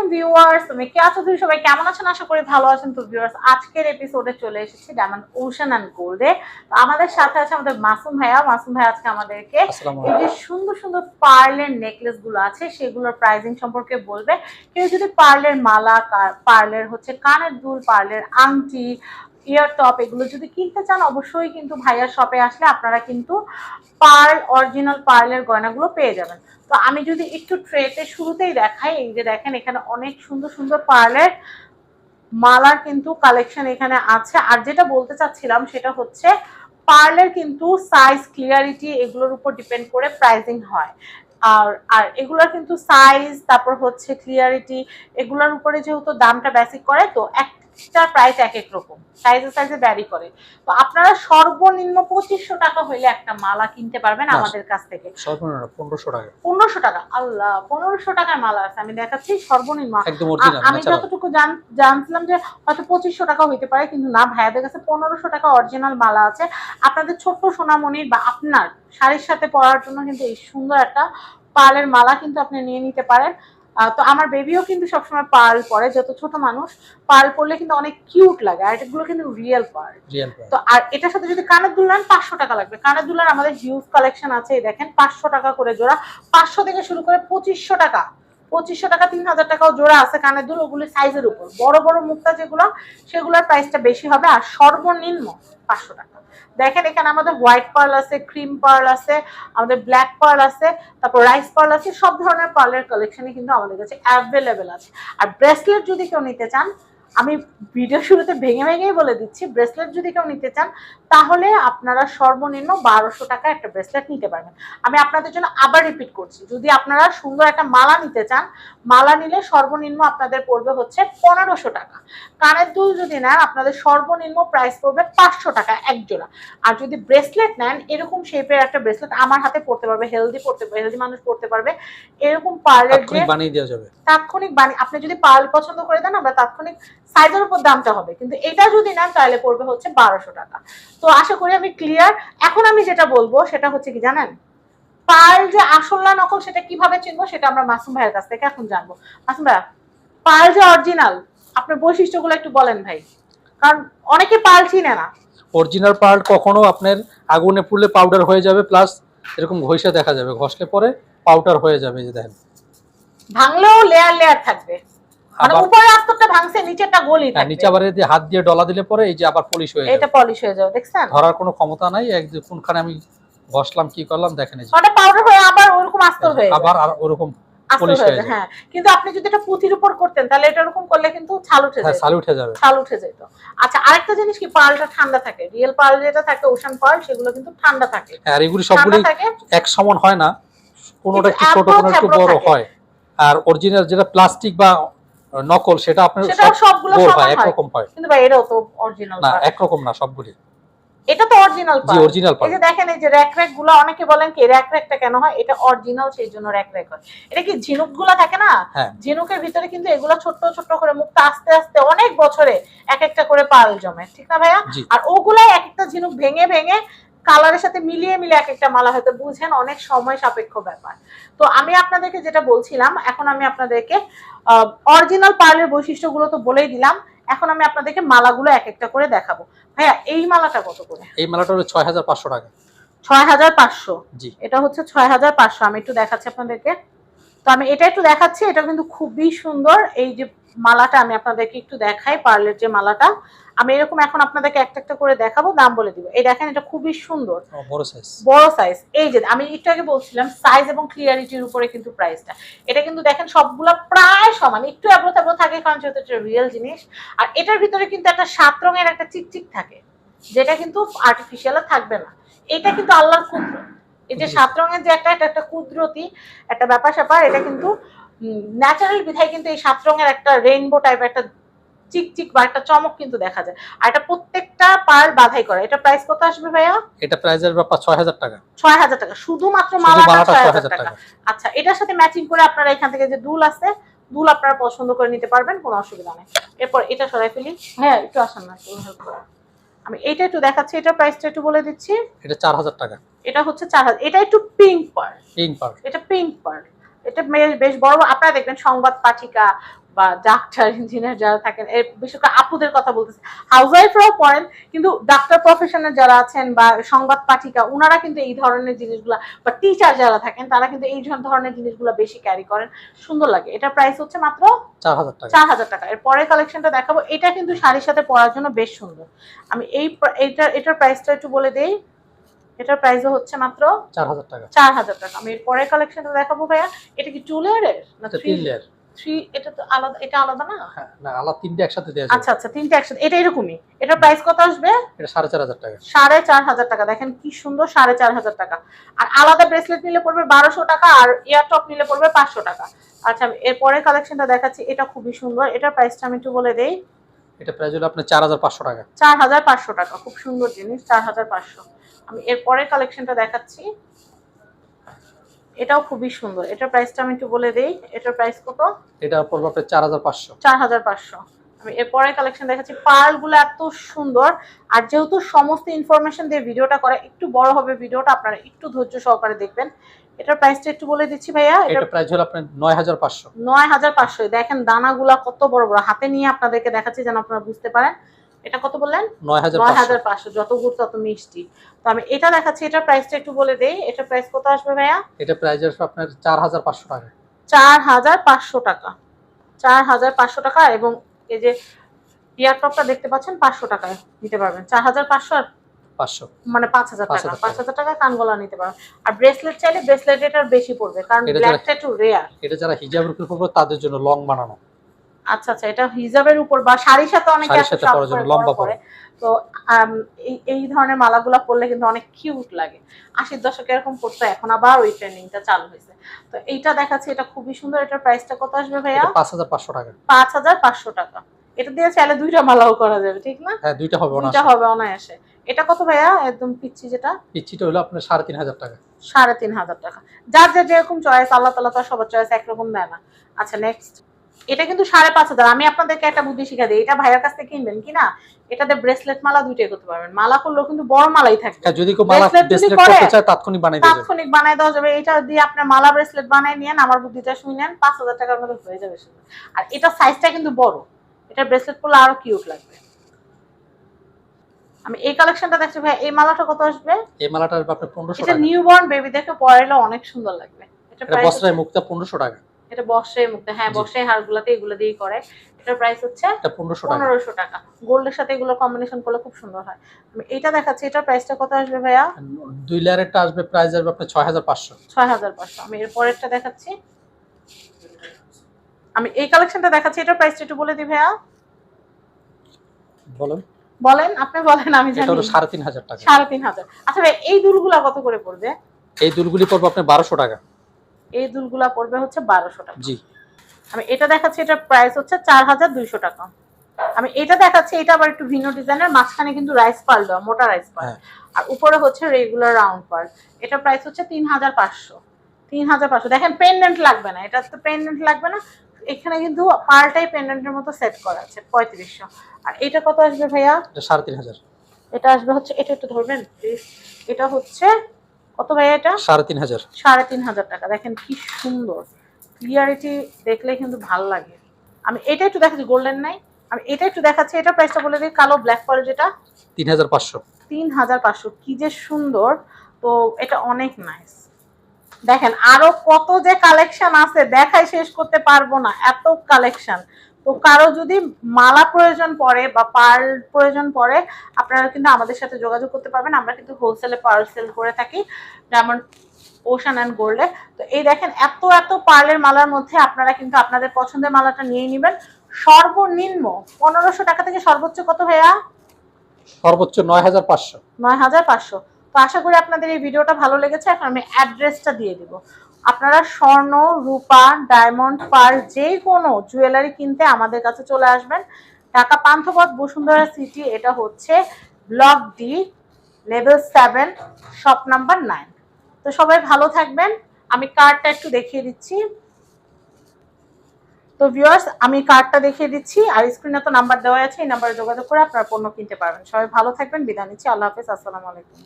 আলাইকুম ভিউয়ার্স তুমি কে আছো? তুমি সবাই কেমন আছেন? আশা করি ভালো আছেন। তো ভিউয়ার্স আজকের এপিসোডে চলে এসেছি ডায়মন্ড ওশান অ্যান্ড গোল্ডে। তো আমাদের সাথে আছে আমাদের মাসুম ভাইয়া। মাসুম ভাই আজকে আমাদেরকে এই যে সুন্দর সুন্দর পার্লের নেকলেসগুলো আছে সেগুলোর প্রাইজিং সম্পর্কে বলবে। কেউ যদি পার্লের মালা পার্লের হচ্ছে কানের দুল পার্লের আংটি ইয়ার টপ এগুলো যদি কিনতে চান অবশ্যই কিন্তু ভাইয়ার শপে আসলে আপনারা কিন্তু পার্ল অরিজিনাল পার্লের গয়নাগুলো পেয়ে যাবেন। তো আমি যদি একটু ট্রেতে শুরুতেই দেখাই, এই যে দেখেন এখানে অনেক সুন্দর সুন্দর পার্লের মালার কিন্তু কালেকশন এখানে আছে। আর যেটা বলতে চাচ্ছিলাম সেটা হচ্ছে পার্লের কিন্তু সাইজ ক্লিয়ারিটি এগুলোর উপর ডিপেন্ড করে প্রাইজিং হয়। আর আর এগুলোর কিন্তু সাইজ তারপর হচ্ছে ক্লিয়ারিটি এগুলোর উপরে যেহেতু দামটা বেসিক করে, তো একটা প্রাইস এক এক রকম সাইজে সাইজে ভ্যারি করে। তো আপনারা সর্বনিম্ন পঁচিশশো টাকা হইলে একটা মালা কিনতে পারবেন আমাদের কাছ থেকে। পনেরোশো টাকা। পনেরোশো টাকা আল্লাহ পনেরোশো টাকার মালা আছে। আমি দেখাচ্ছি সর্বনিম্ন। আমি যতটুকু জান জানছিলাম যে হয়তো পঁচিশশো টাকা হইতে পারে কিন্তু না ভাইয়াদের কাছে পনেরোশো টাকা অরিজিনাল মালা আছে। আপনাদের ছোট্ট সোনামণির বা আপনার শাড়ির সাথে পরার জন্য কিন্তু এই সুন্দর একটা পালের মালা কিন্তু আপনি নিয়ে নিতে পারেন। তো আমার বেবিও কিন্তু সবসময় পাল পরে যত ছোট মানুষ পাল পরলে কিন্তু অনেক কিউট লাগে আর এগুলো কিন্তু রিয়েল পার্ল তো আর এটার সাথে যদি কানের দুল নেন পাঁচশো টাকা লাগবে। কানের দুলার আমাদের হিউজ কালেকশন আছে দেখেন পাঁচশো টাকা করে জোড়া পাঁচশো থেকে শুরু করে পঁচিশশো টাকা। পঁচিশশো টাকা, তিন হাজার টাকাও জোড়া আছে কানের দুল, ওগুলি সাইজের উপর। বড় বড় মুক্তা যেগুলো, সেগুলোর প্রাইসটা বেশি হবে আর সর্বনিম্ন পাঁচশো টাকা। দেখেন এখানে আমাদের হোয়াইট পার্ল আছে ক্রিম পার্ল আছে, আমাদের ব্ল্যাক পার্ল আছে, তারপর রাইস পার্ল আছে, সব ধরনের পার্লের কালেকশনই কিন্তু আমাদের কাছে অ্যাভেলেবেল আছে। আর ব্রেসলেট যদি কেউ নিতে চান আমি ভিডিও শুরুতে ভেঙে ভেঙেই বলে দিচ্ছি ব্রেসলেট যদি কেউ নিতে চান তাহলে আপনারা সর্বনিম্ন বারোশো টাকা একটা ব্রেসলেট নিতে পারবেন। আমি আপনাদের জন্য আবার রিপিট করছি যদি আপনারা সুন্দর একটা মালা নিতে চান মালা নিলে সর্বনিম্ন আপনাদের পড়বে হচ্ছে পনেরোশো টাকা। কানের দুল যদি নেন আপনাদের সর্বনিম্ন প্রাইস পড়বে পাঁচশো টাকা এক জোড়া। আর যদি ব্রেসলেট নেন এরকম শেপের একটা ব্রেসলেট আমার হাতে পড়তে পারবে হেলদি পড়তে পারবে হেলদি মানুষ পড়তে পারবে এরকম পার্লের যে তাৎক্ষণিক বানিয়ে দেওয়া যাবে। তাৎক্ষণিক বানি আপনি যদি পার্ল পছন্দ করে দেন আমরা তাৎক্ষণিক সাইজের উপর দামটা হবে কিন্তু এটা যদি নেন তাহলে পড়বে হচ্ছে বারোশো টাকা। তো আশা করি আমি ক্লিয়ার এখন আমি যেটা বলব সেটা হচ্ছে কি জানেন? পার্ল যে আসল না নকল সেটা কীভাবে চিনবো সেটা আমরা মাসুম ভাইয়ের কাছ থেকে এখন জানব। মাসুম ভাইয়া পার্ল যে অরিজিনাল আপনার বৈশিষ্ট্যগুলো একটু বলেন ভাই। কারণ অনেকে পার্ল চিনে না। অরিজিনাল পার্ট কখনো আপনার আগুনে পুড়লে পাউডার হয়ে যাবে প্লাস এরকম ঘষে দেখা যাবে। ঘষলে পরে পাউডার হয়ে যাবে যে দেখেন। ভাঙলেও লেয়ার লেয়ার থাকবে। মানে উপরের আস্তরটা ভাঙছে নিচেরটা হ্যাঁ, নিচে আবার হাত দিয়ে ডলা দিলে পরে এই যে আবার পলিশ হয়ে এটা পলিশ হয়ে যাবে দেখছেন? ধরার কোনো ক্ষমতা নাই এক কোনখানে আমি ঘষলাম কি করলাম দেখেন এই যে। ওটা পাউডার হয়ে আবার ওরকম আস্তর হয়ে আবার আর ওরকম আস্তর হয়ে হয়ে যায় যায়। হ্যাঁ। কিন্তু আপনি যদি এটা পুঁথির উপর করতেন তাহলে এটা এরকম করলে কিন্তু ছাল উঠে যেত। উঠে যাবে। ছাল উঠে যেত। আচ্ছা আরেকটা জিনিস কি পার্লটা ঠান্ডা থাকে। রিয়েল পার্ল যেটা থাকে ওশান পার্ল সেগুলো কিন্তু ঠান্ডা থাকে। আর এগুলি এক সমান হয় না কোনোটা একটু একটু ছোট একটু বড় হয়। আর অরিজিনাল যেটা প্লাস্টিক বা নকল সেটা আপনার সব সবগুলো হয়। একরকম হয় কিন্তু ভাই এটাও তো অরিজিনাল না একরকম না সবগুলি এটা তো অরিজিনাল জি পার্ল অরিজিনাল এই যে দেখেন এই যে র্যাক র্যাকগুলো অনেকে বলেন কি র্যাক র্যাকটা কেন হয়? এটা অরিজিনাল সেই জন্য র্যাক র্যাক হয়। এটা কি ঝিনুকগুলা থাকে না? হ্যাঁ। ঝিনুকের ভিতরে কিন্তু এগুলো ছোট্ট ছোট্ট করে মুখটা আস্তে আস্তে অনেক বছরে এক একটা করে পাল জমে। ঠিক না ভাইয়া? আর ওগুলাই এক একটা ঝিনুক ভেঙে ভেঙে কালারের সাথে মিলিয়ে মিলিয়ে এক একটা মালা হয়তো বুঝেন অনেক সময় সাপেক্ষ ব্যাপার। তো আমি আপনাদেরকে যেটা বলছিলাম এখন আমি আপনাদেরকে অরিজিনাল পার্লের বৈশিষ্ট্যগুলো তো বলেই দিলাম এখন আমি আপনাদেরকে মালাগুলো এক একটা করে দেখাবো। ভাইয়া এই মালাটা কত করে? এই মেলাটা হলো ছয় হাজার পাঁচশো টাকা। ছয় হাজার পাঁচশো? জি। এটা হচ্ছে ছয় হাজার পাঁচশো আমি একটু দেখাচ্ছি আপনাদেরকে। তো আমি এটা একটু দেখাচ্ছি এটা কিন্তু খুবই সুন্দর এই যে মালাটা আমি আপনাদেরকে একটু দেখাই পার্লের যে মালাটা। আমি এরকম এখন আপনাদেরকে একটা একটা করে দেখাবো দাম বলে দিব। এই দেখেন এটা খুবই সুন্দর। বড় সাইজ বড় সাইজ এই যে আমি একটু আগে বলছিলাম সাইজ এবং ক্লিয়ারিটির উপরে কিন্তু প্রাইসটা এটা কিন্তু দেখেন সবগুলা প্রায় সমান। একটু এবড়ো তেবড়ো থাকে কারণ যেহেতু এটা রিয়েল জিনিস। আর এটার ভিতরে কিন্তু একটা সাত রঙের একটা চিকচিক থাকে যেটা কিন্তু আর্টিফিশিয়াল থাকবে না। এটা কিন্তু আল্লাহর কুদরত। এই যে সাত রঙের যে একটা এটা একটা কুদরতি একটা ব্যাপার স্যাপার এটা কিন্তু ন্যাচারাল বিধায় কিন্তু এই সাত রঙের একটা রেইনবো টাইপের একটা চিকচিক বা একটা চমক কিন্তু দেখা যায়। আর এটা প্রত্যেকটা পার বাধাই করে। এটা প্রাইস কত আসবে ভাইয়া? এটা প্রাইজের ব্যাপার ছয় হাজার টাকা। ছয় হাজার টাকা। শুধুমাত্র শুধু মালাটা মালাটা ছয় ছয় হাজার হাজার টাকা। টাকা। আচ্ছা এটার সাথে ম্যাচিং করে আপনারা এখান থেকে যে দুল আছে দুল আপনারা পছন্দ করে নিতে পারবেন কোনো অসুবিধা নেই। এরপর এটা সরাই ফেলি। হ্যাঁ একটু আসেন না। আমি এটা একটু দেখাচ্ছি এটা প্রাইসটা একটু বলে দিচ্ছি। এটা চার হাজার টাকা। এটা হচ্ছে চার হাজার এটা একটু পিঙ্ক পার পিঙ্ক পার এটা পিঙ্ক পার এটা বেশ বড় আপনারা দেখবেন সংবাদ পাঠিকা বা ডাক্তার ইঞ্জিনিয়ার যারা থাকেন এর বিশেষ করে আপুদের কথা বলতেছে। হাউস ওয়াইফরাও পড়েন কিন্তু ডাক্তার প্রফেশনের যারা আছেন বা সংবাদ পাঠিকা ওনারা কিন্তু এই ধরনের জিনিসগুলা বা টিচার যারা থাকেন তারা কিন্তু এই ধরনের জিনিসগুলো বেশি ক্যারি করেন। সুন্দর লাগে। এটা প্রাইস হচ্ছে মাত্র চার হাজার টাকা। এর পরের কালেকশনটা দেখাবো। এটা কিন্তু শাড়ির সাথে পরার জন্য বেশ সুন্দর। আমি এই এটার প্রাইসটা একটু বলে দেই। এটার প্রাইসও হচ্ছে মাত্র চার হাজার টাকা। চার হাজার টাকা। আমি এর পরের কালেকশনটা দেখাবো ভাইয়া। এটা কি টু লেয়ারের না থ্রি লেয়ার থ্রি এটা তো আলাদা এটা আলাদা না? হ্যাঁ না আলাদা তিনটে একসাথে যাবে। আচ্ছা আচ্ছা তিনটে একসাথে। এটা এরকমই। এটার প্রাইস কত আসবে? এটা সাড়ে চার হাজার টাকা। সাড়ে চার হাজার টাকা। দেখেন কি সুন্দর সাড়ে চার হাজার টাকা। আর আলাদা ব্রেসলেট নিলে পড়বে বারোশো টাকা আর ইয়ার টপ নিলে পড়বে পাঁচশো টাকা। আচ্ছা আমি এর পরের কালেকশনটা দেখাচ্ছি। এটা খুবই সুন্দর। এটার প্রাইসটা আমি একটু বলে দেই। এটা প্রাইস হলো আপনার 4500 টাকা। 4500 টাকা খুব সুন্দর জিনিস 4500 আমি এর পরের কালেকশনটা দেখাচ্ছি। এটাও খুবই সুন্দর। এটার প্রাইসটা আমি একটু বলে দেই। এটার প্রাইস কত? এটা পড়বে আপনার 4500 4500 আমি এর পরের কালেকশন দেখাচ্ছি। পার্লগুলো এত সুন্দর। আর যেহেতু সমস্ত ইনফরমেশন দিয়ে ভিডিওটা করে একটু বড় হবে ভিডিওটা আপনারা একটু ধৈর্য সহকারে দেখবেন। এটার প্রাইসটা একটু বলে দিচ্ছি ভাইয়া। এটা এটা প্রাইস হলো আপনার নয় হাজার পাঁচশো। নয় হাজার পাঁচশো। দেখেন দানাগুলা কত বড় বড়। হাতে নিয়ে আপনাদেরকে দেখাচ্ছি যেন আপনারা বুঝতে পারেন। এটা কত বললেন? নয় হাজার নয় পাঁচশো হাজার পাঁচশো। যত গুড় তত মিষ্টি। তো আমি এটা দেখাচ্ছি। এটার প্রাইসটা একটু বলে দেই। এটার প্রাইস কত আসবে ভাইয়া? এটা প্রাইস আসবে আপনার চার হাজার পাঁচশো টাকা। চার হাজার পাঁচশো টাকা। চার হাজার পাঁচশো টাকা এবং এই যে ইয়ার টপটা দেখতে পাচ্ছেন পাঁচশো টাকায় নিতে পারবেন। চার হাজার পাঁচশো আর পাঁচশো। মানে পাঁচ হাজার পাঁচ টাকা পাঁচ হাজার টাকা কানগোলা নিতে পারবেন। আর ব্রেসলেট চাইলে ব্রেসলেট এটার বেশি পড়বে কারণ ব্ল্যাক ব্ল্যাকটা রেয়ার এটা যারা হিজাবের উপর পড়বে তাদের জন্য লং বানানো। আচ্ছা আচ্ছা এটা হিজাবের উপর বা শাড়ির সাথে অনেকে লম্বা পরে। তো এই ধরনের মালাগুলা পরলে কিন্তু অনেক কিউট লাগে। আশির দশকে এরকম পড়তো এখন আবার ওই ট্রেন্ডিংটা চালু হয়েছে। তো এইটা দেখাচ্ছে এটা খুবই সুন্দর। এটার প্রাইসটা কত আসবে ভাইয়া? পাঁচ হাজার পাঁচশো টাকা। পাঁচ হাজার পাঁচশো টাকা। এটা দিয়ে চাইলে দুইটা মালাও করা যাবে ঠিক না? হ্যাঁ দুইটা হবে দুইটা হবে অনায়াসে। এটা কত ভাইয়া? একদম পিচ্ছি যেটা? পিচ্ছিটা হলো আপনার সাড়ে তিন হাজার টাকা। সাড়ে তিন হাজার টাকা। যার যার যেরকম চয়েস আল্লাহ তালা তো সবার চয়েস একরকম দেয় না। আচ্ছা নেক্সট এটা কিন্তু সাড়ে পাঁচ হাজার। আমি আপনাদেরকে একটা বুদ্ধি শিখা দিই এটা ভাইয়ের কাছ থেকে কিনবেন কিনা এটাতে ব্রেসলেট মালা দুইটাই করতে পারবেন। মালা করলেও কিন্তু বড় মালাই থাকবে। হ্যাঁ যদি কেউ মালা ব্রেসলেট করতে চায় তাৎক্ষণিক বানিয়ে দেবে। তাৎক্ষণিক বানাই দেওয়া যাবে। এটা দিয়ে আপনার মালা ব্রেসলেট বানাই নিয়েন আমার বুদ্ধিটা শুনে নেন পাঁচ হাজার টাকার মধ্যে হয়ে যাবে আর এটা সাইজটা কিন্তু বড়। এটা ব্রেসলেট করলে আরও কিউট লাগবে। আমি এই কালেকশনটা দেখছি ভাই এই মালাটা কত আসবে? এই মালাটা আসবে আপনার পনেরোশো এটা টাকা। নিউ বর্ন বেবিদেরকে পরাইলে অনেক সুন্দর লাগবে। এটা এটা বস্ত্রায় মুক্তা পনেরোশো টাকা। এটা বর্ষায় মুক্ত হ্যাঁ। বর্ষায় হারগুলাতে এগুলো দিয়েই করে। এটার প্রাইস হচ্ছে পনেরোশো টাকা। গোল্ডের সাথে এগুলো কম্বিনেশন করলে খুব সুন্দর হয়। আমি এটা দেখাচ্ছি এটার প্রাইসটা কত আসবে ভাইয়া? দুই লেয়ারেরটা আসবে প্রাইস আসবে আপনার ছয় হাজার পাঁচশো। ছয় হাজার পাঁচশো। আমি এর পরেরটা দেখাচ্ছি। আমি এই কালেকশনটা দেখাচ্ছি এটার প্রাইসটা একটু বলে দিই ভাইয়া। বলেন। বলেন আপনি বলেন আমি জানি এটা হলো সাড়ে তিন হাজার টাকা। সাড়ে তিন হাজার। আচ্ছা ভাই এই দুলগুলা কত করে পড়বে? এই দুলগুলি পড়বে আপনার বারোশো টাকা। এই দুলগুলা পড়বে হচ্ছে বারোশো টাকা। জি। আমি এটা দেখাচ্ছি এটার প্রাইস হচ্ছে চার হাজার দুইশো টাকা। আমি এটা দেখাচ্ছি এটা আবার একটু ভিন্ন ডিজাইনের মাঝখানে কিন্তু রাইস পাল দেওয়া মোটা রাইস পাল হ্যাঁ। আর উপরে হচ্ছে রেগুলার রাউন্ড পাল এটা প্রাইস হচ্ছে তিন হাজার পাঁচশো। তিন হাজার পাঁচশো। দেখেন পেন্ডেন্ট লাগবে না। এটা তো পেন্ডেন্ট লাগবে না। এখানে কিন্তু পালটাই পেন্ডেন্টের মতো সেট করা আছে পঁয়ত্রিশশো। আর এটা কত আসবে ভাইয়া? এটা সাড়ে তিন হাজার এটা আসবে হচ্ছে এটা একটু ধরবেন প্লিজ এটা হচ্ছে কত ভাইয়া এটা? সাড়ে তিন হাজার। সাড়ে তিন হাজার টাকা। দেখেন কি সুন্দর। ক্লিয়ারিটি দেখলে কিন্তু ভালো লাগে। আমি এটা একটু দেখাচ্ছি গোল্ডেন নাই। আমি এটা একটু দেখাচ্ছি এটা প্রাইসটা বলে দিই কালো ব্ল্যাক পাল যেটা? তিন হাজার পাঁচশো। তিন হাজার পাঁচশো। কি যে সুন্দর। তো এটা অনেক নাইস দেখেন আরও কত যে কালেকশন আছে দেখাই শেষ করতে পারব না। এত কালেকশন তো কারও যদি মালা প্রয়োজন পড়ে বা পার্ল প্রয়োজন পড়ে আপনারা কিন্তু আমাদের সাথে যোগাযোগ করতে পারবেন। আমরা কিন্তু হোলসেলে পার্ল সেল করে থাকি ডায়মন্ড ওশান অ্যান্ড গোল্ডে তো এই দেখেন এত এত পার্লের মালার মধ্যে আপনারা কিন্তু আপনাদের পছন্দের মালাটা নিয়ে নেবেন। সর্বনিম্ন পনেরোশো টাকা থেকে সর্বোচ্চ কত ভাইয়া? সর্বোচ্চ নয় হাজার পাঁচশো। নয় হাজার পাঁচশো। তো আশা করি আপনাদের এই ভিডিওটা ভালো লেগেছে। এখন আমি অ্যাড্রেসটা দিয়ে দিব। আপনারা স্বর্ণ, রূপা ডায়মন্ড পার যে কোনো জুয়েলারি কিনতে আমাদের কাছে চলে আসবেন। ঢাকা পান্থপথ বসুন্ধরা সিটি এটা হচ্ছে block D level seven shop number nine তো সবাই ভালো থাকবেন। আমি কার্ডটা একটু দেখিয়ে দিচ্ছি। তো ভিউয়ার্স আমি কার্ডটা দেখিয়ে দিচ্ছি। আর স্ক্রিনে তো নাম্বার দেওয়া আছে, এই নাম্বারে যোগাযোগ করে আপনারা পণ্য কিনতে পারবেন। সবাই ভালো থাকবেন, বিদায় নিচ্ছি। আল্লাহ হাফেজ, আসসালামু আলাইকুম।